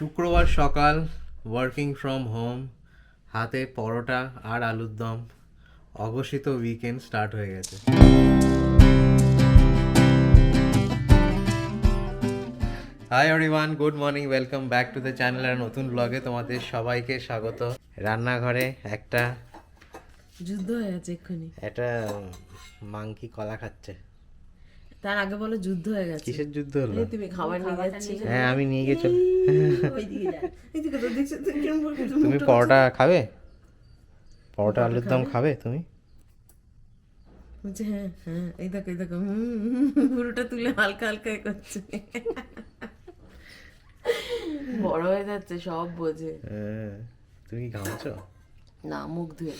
শুক্রবার সকাল working from home হাতে পরোটা আর আলুর দম অঘোষিত উইকেন্ড স্টার্ট হয়ে গেছে। Hi everyone good morning welcome back to the channel আর নতুন ব্লগে তোমাদের সবাইকে স্বাগত। রান্নাঘরে একটা যুদ্ধ হয়ে গেছে এক্ষুনি। একটা মাংকি কলা খাচ্ছে। তার আগে বলো যুদ্ধ হয়ে গেছে। কিসের যুদ্ধ হলো? তুমি খাবার নিয়ে যাচ্ছি হ্যাঁ আমি নিয়ে গিয়ে চল তুমি তুমি পরোটা খাবে? পরোটা আলুর দম খাবে। তুমি? বলছে হ্যাঁ হ্যাঁ এই দেখো এই দেখো হুম, হুম, পুরোটা তুলে হালকা হালকা এ করছে। বড় হয়ে যাচ্ছে সব বোঝে। হ্যাঁ, তুমি কি ঘামছো? না মুখ ধুয়ে।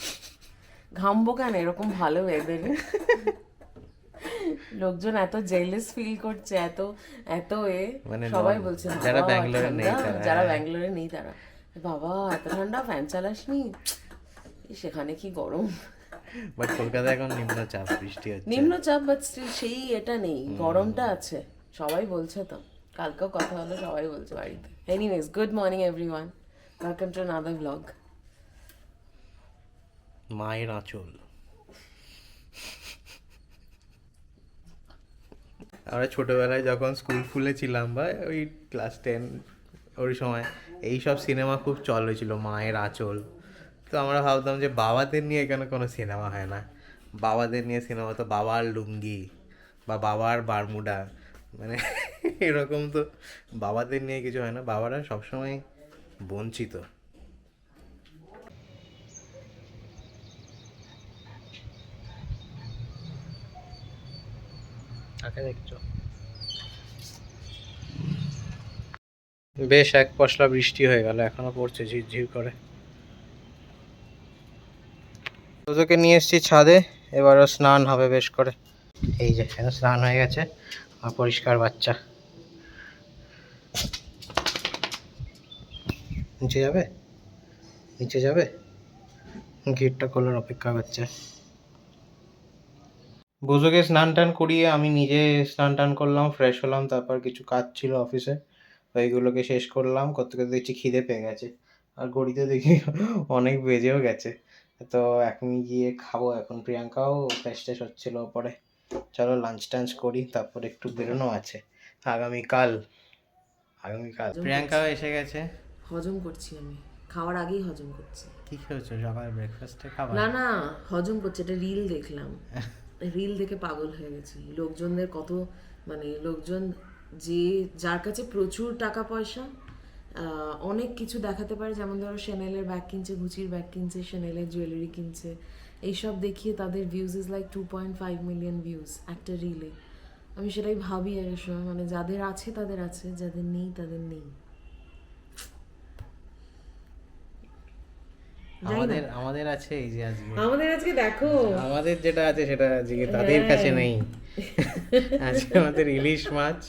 ঘামবো কেন? এরকম ভালো ওয়েদারে লোকজন এত জেলাস ফিল করছে এত এত এ মানে সবাই বলছে যারা ব্যাঙ্গালোরে নেই তারা, যারা হ্যাঁ। ব্যাঙ্গালোরে নেই তারা বাবা এত ঠান্ডা ফ্যান চালাসনি? সেখানে কি গরম? বাট কলকাতায় এখন নিম্নচাপ বৃষ্টি হচ্ছে। নিম্নচাপ বাট সেই এটা নেই গরমটা আছে সবাই বলছে তো কালকেও কথা হলো সবাই বলছে বাড়িতে। Anyways good morning everyone welcome to another vlog মায়ের আঁচল। আমরা ছোটবেলায় যখন স্কুল ফুলে ছিলাম বা ওই ক্লাস টেন ওই সময় এই সব সিনেমা খুব চল হয়েছিল, মায়ের আঁচল। তো আমরা ভাবতাম যে বাবাদের নিয়ে এখানে কোনো সিনেমা হয় না। বাবাদের নিয়ে সিনেমা তো বাবার লুঙ্গি বা বাবার বারমুডা। মানে এরকম তো বাবাদের নিয়ে কিছু হয় না, বাবারা সবসময় বঞ্চিত। দেখছ? বেশ, এক পশলা বৃষ্টি হয়ে গেল, এখনও পড়ছে ঝিরঝির করে। তোদেরকে নিয়ে এসেছি ছাদে, এবারও স্নান হবে বেশ করে। এই যে, এখন স্নান হয়ে গেছে আর পরিষ্কার বাচ্চা। নিচে যাবে? নিচে যাবে? গেটটা খোলার অপেক্ষা করছে। বোঝোকে স্নান টান করিয়ে আমি নিজে স্নান টান করলাম ফ্রেশ হলাম তারপর কিছু কাজ ছিল অফিসে ওইগুলোকে শেষ করলাম করতে করতে দেখছি খিদে পেয়ে গেছে। আর ঘড়িতে দেখি অনেক বেজেও গেছে। তো এখন গিয়ে খাব এখন প্রিয়াঙ্কাও ফ্রেশ ট্রেশ হচ্ছিল পরে চলো লাঞ্চ টাঞ্চ করি তারপর একটু বেরোনো আছে। আগামীকাল আগামীকাল। প্রিয়াঙ্কাও এসে গেছে। হজম করছি আমি। খাওয়ার আগেই হজম করছি। কি খেয়েছো সকালে ব্রেকফাস্টে খাবার? না না হজম করছে এটা রিল দেখলাম। রিল দেখে পাগল হয়ে গেছি। লোকজনদের কত মানে লোকজন যে, যার কাছে প্রচুর টাকা পয়সা অনেক কিছু দেখাতে পারে। যেমন ধরো শ্যানেলের ব্যাগ কিনছে গুচির ব্যাগ কিনছে শ্যানেলের জুয়েলারি কিনছে। এইসব দেখিয়ে তাদের views is like two point five million views একটা রিলে আমি সেটাই ভাবি এক সময় মানে যাদের আছে তাদের আছে, যাদের নেই তাদের নেই। আমাদের আমাদের আছে এই যে আজকে। আমাদের আজকে দেখো। আমাদের যেটা আছে সেটা আজকে তাদের কাছে নেই। আজকে আমাদের ইলিশ মাছ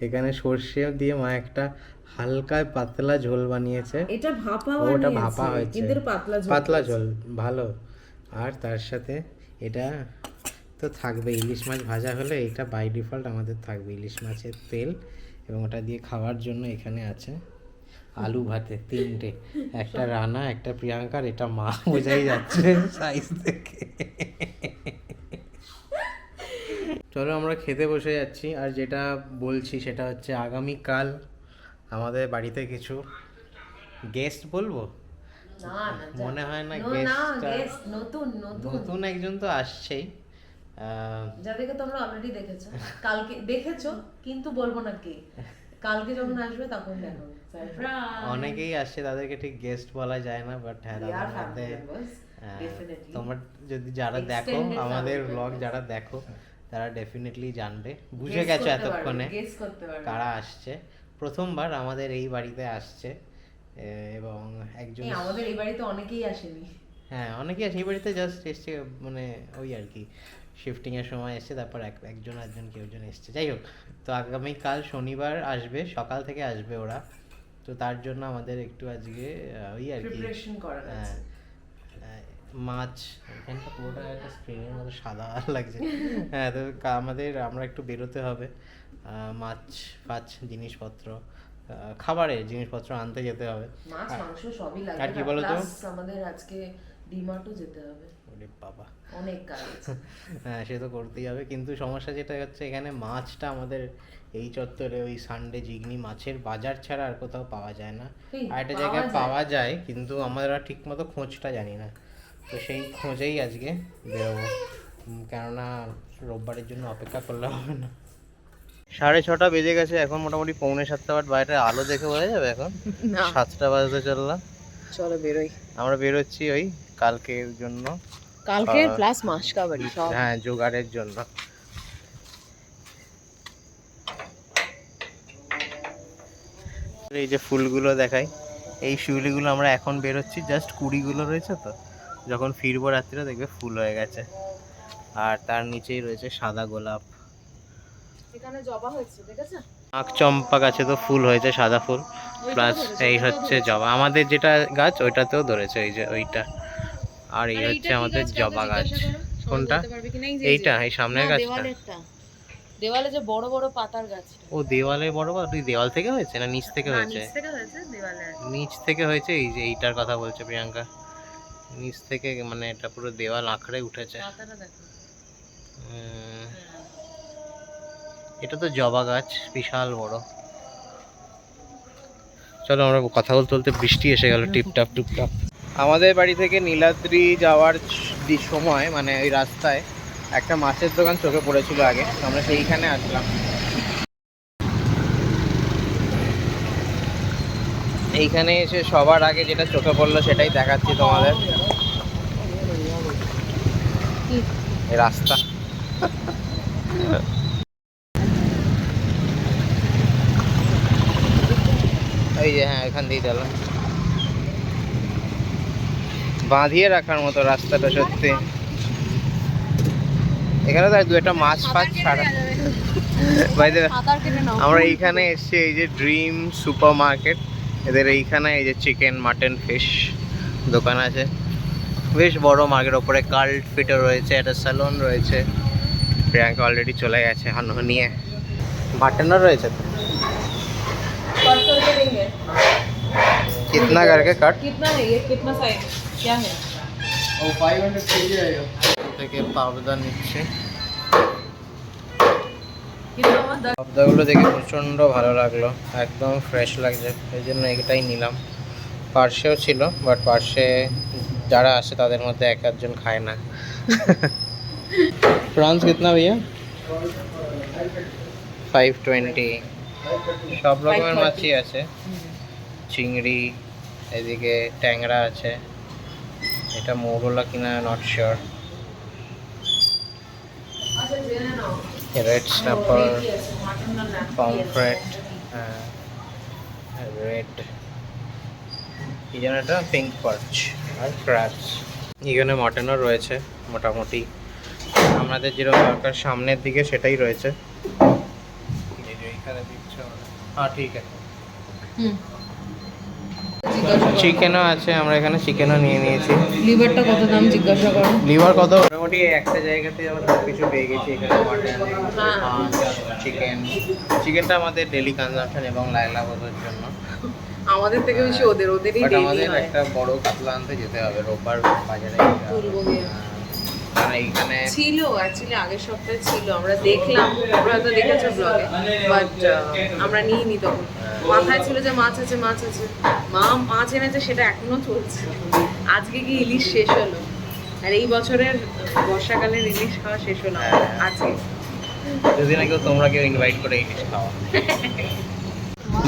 এখানে সর্ষে দিয়ে মা একটা হালকা পাতলা ঝোল বানিয়েছে। এটা ভাপা ওটা ভাপা হয়েছে। কিন্তু পাতলা ঝোল পাতলা ঝোল ভালো। আর তার সাথে এটা তো থাকবে ইলিশ মাছ ভাজা হলে এটা বাই ডিফল্ট আমাদের থাকবে ইলিশ মাছের তেল এবং ওটা দিয়ে খাওয়ার জন্য এখানে আছে। আলু ভাতে তিনটে একটা রানা একটা প্রিয়াঙ্কার এটা মা বোঝাই যাচ্ছে সাইজ থেকে। চলো আমরা খেতে বসে যাচ্ছি আর যেটা বলছি সেটা হচ্ছে আগামীকাল আমাদের বাড়িতে কিছু গেস্ট বলব? মনে হয় না নতুন নতুন। একজন তো আসছেই। যাদেরকে তোমরা অলরেডি দেখেছ। কালকে দেখেছ কিন্তু বলব না কে। কালকে যখন আসবে তখন দেখো অনেকেই আসছে তাদেরকে ঠিক গেস্ট বলা যায় না বাট হ্যাঁ তাদের মধ্যে হ্যাঁ. তোমরা যদি যারা দেখো আমাদের ব্লগ যারা দেখো তারা ডেফিনেটলি জানবে। বুঝে গেছো এতক্ষণে কারা আসছে। প্রথমবার আমাদের এই বাড়িতে আসছে এবং একজন আমাদের এই বাড়িতে অনেকেই আসেনি। হ্যাঁ অনেকেই আছে এই বাড়িতে জাস্ট এসছে মানে ওই আর কি শিফটিং এর সময় এসছে তারপর এক একজন একজন কেউ জন এসছে। যাই হোক তো আগামীকাল শনিবার আসবে সকাল থেকে আসবে ওরা। তো তার জন্য আমাদের একটু আজকে ওই আর কি হ্যাঁ, মাছ এখানটা পুরোটা একটা স্ক্রিনের মতো সাদা লাগছে। হ্যাঁ তো আমাদের আমরা একটু বেরোতে হবে। মাছ ফাছ জিনিসপত্র খাবারের জিনিসপত্র আনতে যেতে হবে। মাছ মাংস সবই লাগবে আর কি বলতো? আমাদের আজকে ডিমার্টও যেতে হবে। ওরে বাবা। অনেক কাজ হ্যাঁ সে তো করতেই হবে। কিন্তু সমস্যা যেটা হচ্ছে এখানে মাছটা আমাদের এই চত্বরে ওই সানডে জিগনি মাছের বাজার ছাড়া আর কোথাও পাওয়া যায় না। আর একটা জায়গায় পাওয়া যায়। কিন্তু আমরা ঠিক মতো খোঁজটা জানি না। তো সেই খোঁজেই আজকে বেরোবো। কেননা রোববারের জন্য অপেক্ষা করলে হবে না। সাড়ে ছটা বেজে গেছে এখন মোটামুটি পৌনে সাতটা বাট বাইরে আলো দেখে বোঝা যাবে এখন। সাতটা বাজতে চললাম। চলো বেরোই। আমরা বেরোচ্ছি ওই কালকের জন্য কালকে প্লাস মাসকাবাড়ি সব। হ্যাঁ জোগাড়ের জন্য। এই যে ফুলগুলো দেখাই এই শিউলিগুলো আমরা এখন বেরোচ্ছি জাস্ট কুড়িগুলো রয়েছে তো যখন ফিরবো রাত্রিরে দেখবে ফুল হয়ে গেছে। আর তার নিচেই রয়েছে সাদা গোলাপ। এখানে জবা হয়েছে আছে? আখ চম্পা গাছে তো ফুল হয়েছে সাদা ফুল প্লাস এই হচ্ছে জবা। আমাদের যেটা গাছ ওইটাতেও ধরেছে এই যে ওইটা। আর এই হচ্ছে আমাদের জবা গাছ। কোনটা? এইটা এই সামনের গাছটা। দেওয়ালে যে বড় বড় পাতার গাছ ও দেওয়ালে বড় বড়? তুই দেওয়াল থেকে হয়েছে না নিচ থেকে হয়েছে? থেকে হয়েছে দেওয়ালে। নিচ থেকে হয়েছে? এই যে এইটার কথা বলছে প্রিয়াঙ্কা। নিচ থেকে মানে এটা পুরো দেওয়াল আঁকড়ে উঠেছে। এটা তো জবা গাছ বিশাল বড়। চলো আমরা কথা বলতে বলতে বৃষ্টি এসে গেল টিপটাপ টুপটাপ। আমাদের বাড়ি থেকে নীলাদ্রি যাওয়ার সময় মানে ওই রাস্তায় একটা মাছের দোকান চোখে পড়েছিল আগে, আমরা সেইখানে আসলাম। এইখানে এসে সবার আগে যেটা চোখে পড়ল সেটাই দেখাচ্ছি তোমাদের। রাস্তা। এই যে হ্যাঁ এখান দিয়েই দিলাম বাঁধিয়ে রাখার মতো রাস্তাটা সত্যি এখানে তো আর দু একটা মাছ ফাছ ছাড়া বাইরে পাতার কেটে নাও আমরা এইখানে এসেছি এই যে ড্রিম সুপার মার্কেট এদের এইখানে এই যে চিকেন মাটন ফিশ দোকান আছে বেশ বড় মার্কেট ওপরে কাল্ট ফিটও রয়েছে একটা স্যালন রয়েছে প্রিয়াঙ্কা অলরেডি চলে গেছে হানো নিয়ে বাটনও রয়েছে তো पर्पल के देंगे कितना करके कट कितना है ये कितना साइज क्या है থেকে পাবদা নিচ্ছে कितना हुआ दस পাবদাগুলো দেখে প্রচণ্ড ভালো লাগলো একদম ফ্রেশ লাগছে এই জন্য এটাই নিলাম পার্সেও ছিল বাট পার্সে যারা আসে তাদের মধ্যে এক একজন খায় না प्रॉन्स कितना भैया ফাইভ টোয়েন্টি সব রকমের 520 মাছই আছে চিংড়ি এদিকে ট্যাংরা আছে এটা মৌরলা কিনা not sure red snapper pomfret red এই যেন একটা পিঙ্ক পার্চ আর ক্র্যাচ এখানে মটনও রয়েছে, মোটামুটি। আমাদের যেরকম দরকার সামনের দিকে, সেটাই রয়েছে। এখানে দিচ্ছে হ্যাঁ ঠিক আছে। হুম। চিকেনও আছে আমরা এখানে চিকেনও নিয়ে নিয়েছি। লিভারটা কত দাম জিজ্ঞাসা করো। লিভার কত? মোটামুটি একটা জায়গাতে আমরা সব কিছু পেয়ে গেছি এখানে। চিকেন চিকেনটা আমাদের ডেলি কনজাম্পশন এবং লাইলা বদর জন্য। আমাদের থেকে বেশি ওদের ওদেরই আমাদের একটা বড় কাতলা আনতে যেতে হবে রোববার বাজারে। তুলবো কারণ এইখানে ছিল অ্যাকচুয়ালি আগের সপ্তাহে ছিল। আমরা দেখলাম তোমরা হয়তো দেখেছ ব্লগে বাট আমরা নিইনি তখন। মাথায় ছিল যে মাছ আছে মাছ আছে। মা মাছ এনেছে সেটা এখনও চলছে। আজকে কি ইলিশ শেষ হলো? আর এই বছরের বর্ষাকালের ইলিশ খাওয়া শেষ হলো হ্যাঁ। আজকে। যদি না কেউ তোমরা কেউ ইনভাইট করে ইলিশ খাওয়া।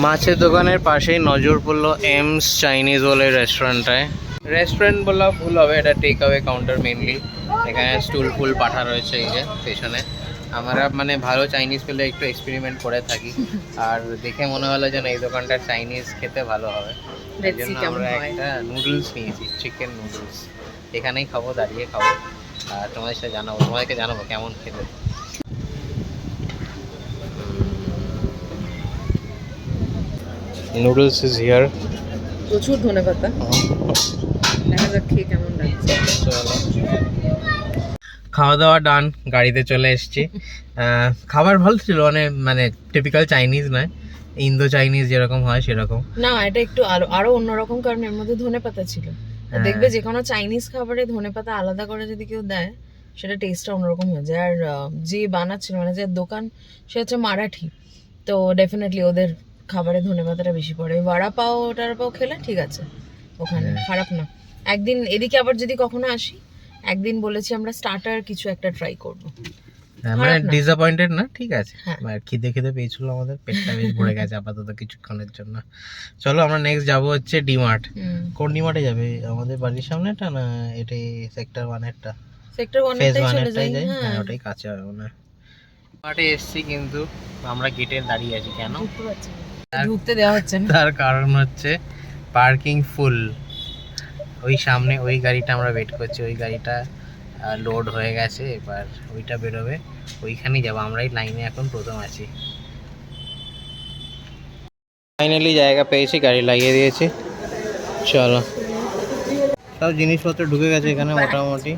মাছের দোকানের পাশেই নজর পড়ল এমস চাইনিজ বলে রেস্টুরেন্টটায় রেস্টুরেন্ট বললেও ভুল হবে এটা টেক অ্যাওয়ে কাউন্টার মেনলি এখানে স্টুল ফুল পাঠা রয়েছে এই যে পেছনে। আমরা মানে ভালো চাইনিজ পেলে একটু এক্সপেরিমেন্ট করে থাকি। আর দেখে মনে হলো যেন এই দোকানটার চাইনিজ খেতে ভালো হবে। এই জন্য আমরা একটা নুডলস নিয়েছি চিকেন নুডলস এখানেই খাব দাঁড়িয়ে খাব। আর তোমাদের সাথে জানাব তোমাদেরকে জানাব কেমন খেতে। নুডলস ইজ হিয়ার প্রচুর ধনে পাতা দেখা যাক খেয়ে কেমন লাগছে। খাওয়া দাওয়া ডান গাড়িতে চলে এসেছি। খাবার ভালো ছিল মানে মানে টিপিক্যাল চাইনিজ নয়। ইন্দো চাইনিজ যেরকম হয় সেরকম। না এটা একটু আরও আরও অন্যরকম কারণ এর মধ্যে ধনে পাতা ছিল। আর দেখবে যে কোনো চাইনিজ খাবারে ধনে পাতা আলাদা করে যদি কেউ দেয় সেটা টেস্টটা অন্যরকম হয়ে যায়। আর যে বানাচ্ছিল মানে যে দোকান সে হচ্ছে মারাঠি। তো ডেফিনেটলি ওদের খাবারে ধনে পাতাটা বেশি পড়ে। বড়া পাও টারা পাও খেলে ঠিক আছে ওখানে খারাপ না। একদিন এদিকে আবার যদি কখনো আসি একদিন বলেছি আমরা স্টার্টার কিছু একটা ট্রাই করব। হ্যাঁ, মানে না। ডিসঅ্যাপয়েন্টেড না ঠিক আছে। হ্যাঁ। আর খিদে খিদে পেয়েছিল আমাদের পেটটা বেশ ভরে গেছে আপাতত কিছুক্ষণের জন্য। চলো আমরা নেক্সট যাব হচ্ছে ডিমার্ট কোন ডিমার্টে যাবে? আমাদের বাড়ির সামনেটা না এটাই সেক্টর ওয়ানেরটা সেক্টর ওয়ানেরটাই চলে যাই হ্যাঁ। হ্যাঁ ওটাই কাছে হবে মনে হয়। মাঠে এসছি কিন্তু আমরা গেটে দাঁড়িয়ে আছি কেন? না। ঢুকতে দেওয়া হচ্ছে না। তার কারণ হচ্ছে পার্কিং ফুল ওই সামনে ওই গাড়িটা আমরা ওয়েট করছি ওই গাড়িটা লোড হয়ে গেছে এবার ওইটা বেরোবে ওইখানেই যাব আমরাই লাইনে এখন প্রথম আছি। ফাইনালি জায়গা পেয়েছি গাড়ি লাগিয়ে দিয়েছি। চলো। সব জিনিসপত্র ঢুকে গেছে এখানে মোটামুটি।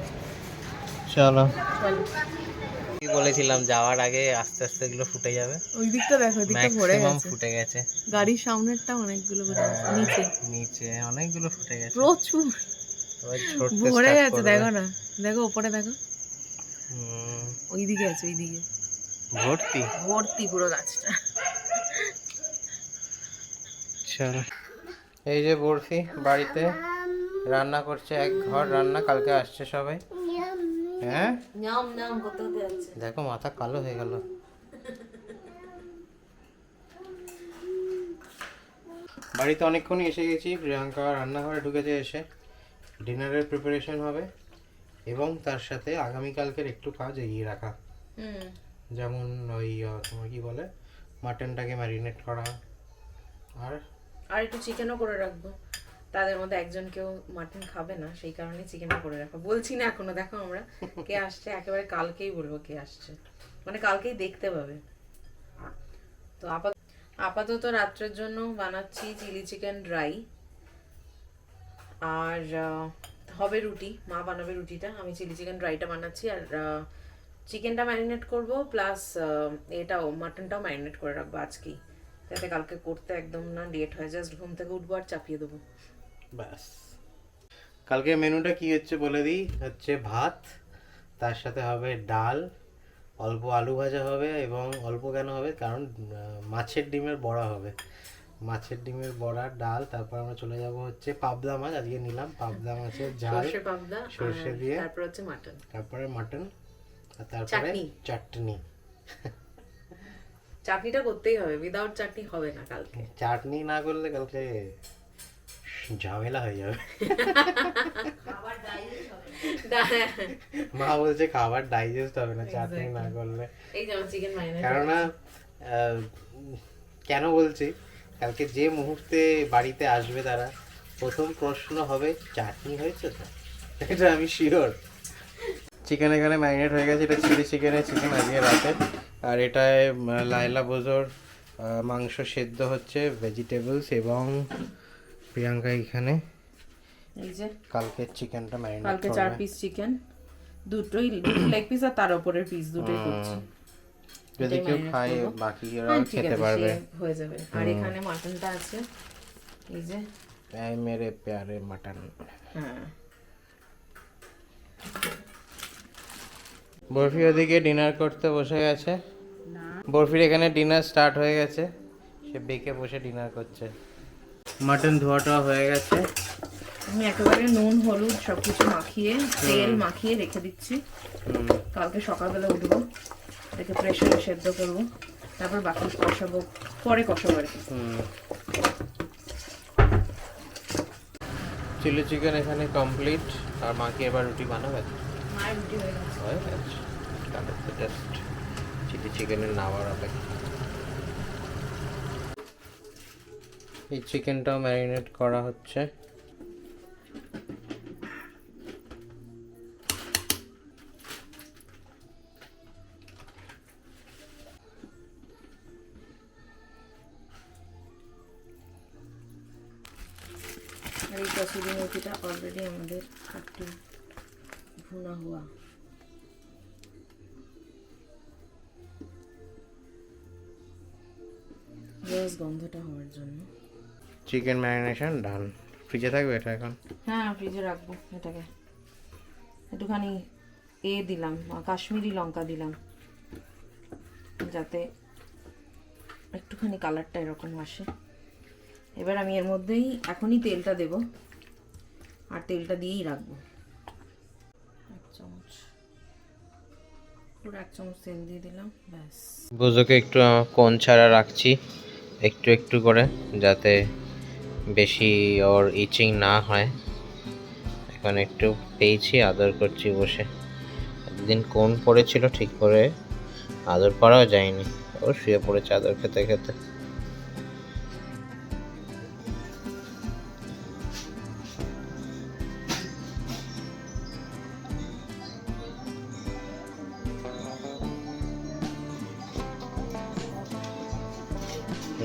চলো। বলেছিলাম যাওয়ার আগে আস্তে আস্তে এগুলো ফুটে যাবে। ওই দিকটা দেখো দিকটা ভরে গেছে। ফুটে গেছে। গাড়ির সামনেরটা অনেকগুলো ভরে গেছে নিচে। নিচে অনেকগুলো ফুটে গেছে। প্রচুর। ভরে গেছে দেখো না দেখো ওপরে দেখো। ওই দিকে আছে ওই দিকে ভর্তি? ভর্তি পুরো গাছটা। চলো এই যে বরফি বাড়িতে রান্না করছে এক ঘর রান্না কালকে আসছে সবাই। হ্যাঁ? দেখো মাথা কালো হয়ে গেল। বাড়িতে অনেকক্ষণই এসে গেছি। প্রিয়াঙ্কা রান্নাঘরে ঢুকেছে এসে। ডিনারের প্রিপারেশন হবে এবং তার সাথে আগামীকালকের একটু কাজ এগিয়ে রাখা। যেমন ওই তোমার কি বলে? মাটনটাকে ম্যারিনেট করা। আর আর একটু চিকেনও করে রাখব। তাদের মধ্যে একজন কেউ মাটন খাবে না, সেই কারণে চিকেনও করে রাখব বলছি না এখনও, দেখো আমরা কে আসছে, একেবারে কালকেই বলব কে আসছে। মানে কালকেই দেখতে পাবে। তো আপাতত আপাতত রাত্রের জন্য বানাচ্ছি চিলি চিকেন ড্রাই আর হবে রুটি, মা বানাবে রুটিটা। আমি চিলি চিকেন ড্রাইটা বানাচ্ছি আর চিকেনটা ম্যারিনেট করব, প্লাস এটাও, মাটনটাও ম্যারিনেট করে রাখব আজকেই। যাতে কালকে করতে একদম না লেট হয়, জাস্ট ঘুম থেকে উঠবো আর চাপিয়ে দেবো। ব্যাস। কালকে মেনুটা কি হচ্ছে বলে দিই? হচ্ছে ভাত তার সাথে হবে ডাল অল্প আলু ভাজা হবে এবং অল্প কেন হবে? কারণ মাছের ডিমের বড়া হবে। মাছের ডিমের বড়া ডাল তারপর আমরা চলে যাব হচ্ছে পাবদা মাছ আজকে নিলাম পাবদা মাছের ঝাল। সর্ষে দিয়ে। তারপর হচ্ছে মাটন। তারপরে মাটন আর তারপরে। চাটনি। চাটনিটা করতেই হবে উইদাউট চাটনি হবে না কালকে। চাটনি না করলে কালকে ঝামেলা হয়ে যাবে মা বলছে খাবার ডাইজেস্ট হবে না চাটনি না করলে চিকেন কেননা কেন বলছি কালকে যে মুহূর্তে বাড়িতে আসবে তারা প্রথম প্রশ্ন হবে চাটনি হয়েছে তো এটা আমি শিওর চিকেন এখানে ম্যারিনেট হয়ে গেছে এটা চিলি চিকেনের চিকেন আজকে রাতে আর এটায় লায়লা বোজোর মাংস সেদ্ধ হচ্ছে ভেজিটেবলস এবং প্রিয়াঙ্কা এখানে এই যে। কালকের চিকেনটা ম্যারিনেট কালকে চার পিস চিকেন দুটোই লেগ পিস আর তার উপরের পিস দুটোই করছি। যদি কেউ খায় করব। বাকিরা হ্যাঁ, খেতে পারবে। হয়ে যাবে। আর এখানে মাটনটা আছে। এই যে। এই মেরে প্যারে মাটন হ্যাঁ। বরফি ওদিকে ডিনার করতে বসে গেছে। বরফির এখানে ডিনার স্টার্ট হয়ে গেছে। সে বেঁকে বসে ডিনার করছে। মাটন ধোয়াটা হয়ে গেছে। আমি একেবারে নুন হলুদ সবকিছু মাখিয়ে তেল মাখিয়ে রেখে দিচ্ছি। কালকে সকালবেলা উঠবো রেখে প্রেশারে সেদ্ধ করব তারপর বাকি কষাবো পরে কষাবো আর কি। চিলি চিকেন এখানে কমপ্লিট আর মাকে এবার রুটি বানাবে মায়ের রুটি হয়ে গেছে। হয়ে গেছে। জাস্ট চিলি চিকেনের নামার অপেক্ষা। এই চিকেনটাও ম্যারিনেট করা হচ্ছে। এই কসুরি মেথিটা অলরেডি আমাদের একটু ভুনা হওয়া। গন্ধটা হওয়ার জন্য। চিকেন ম্যারিনেশন ডান ফ্রিজে থাকবে এটা এখন? হ্যাঁ ফ্রিজে রাখব এটাকে। একটুখানি এ দিলাম কাশ্মীরি লঙ্কা দিলাম। যাতে একটুখানি কালারটা এরকম আসে। এবার আমি এর মধ্যেই এখনই তেলটা দেব। আর তেলটা দিয়েই রাখব। এক চামচ। এক চামচ তেল দিয়ে দিলাম ব্যাস। একটু কোন ছাড়া রাখছি একটু একটু করে যাতে বেশি ওর ইচিং না হয়। এখন একটু পেয়েছি, আদর করছি বসে। একদিন কোন পড়েছিল ঠিক করে আদর করাও যায়নি। ও শুয়ে পড়েছে আদর খেতে খেতে।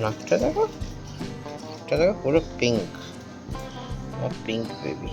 নাকটা দেখো। নাকটা দেখো পুরো পিঙ্ক পিঙ্ক বেবি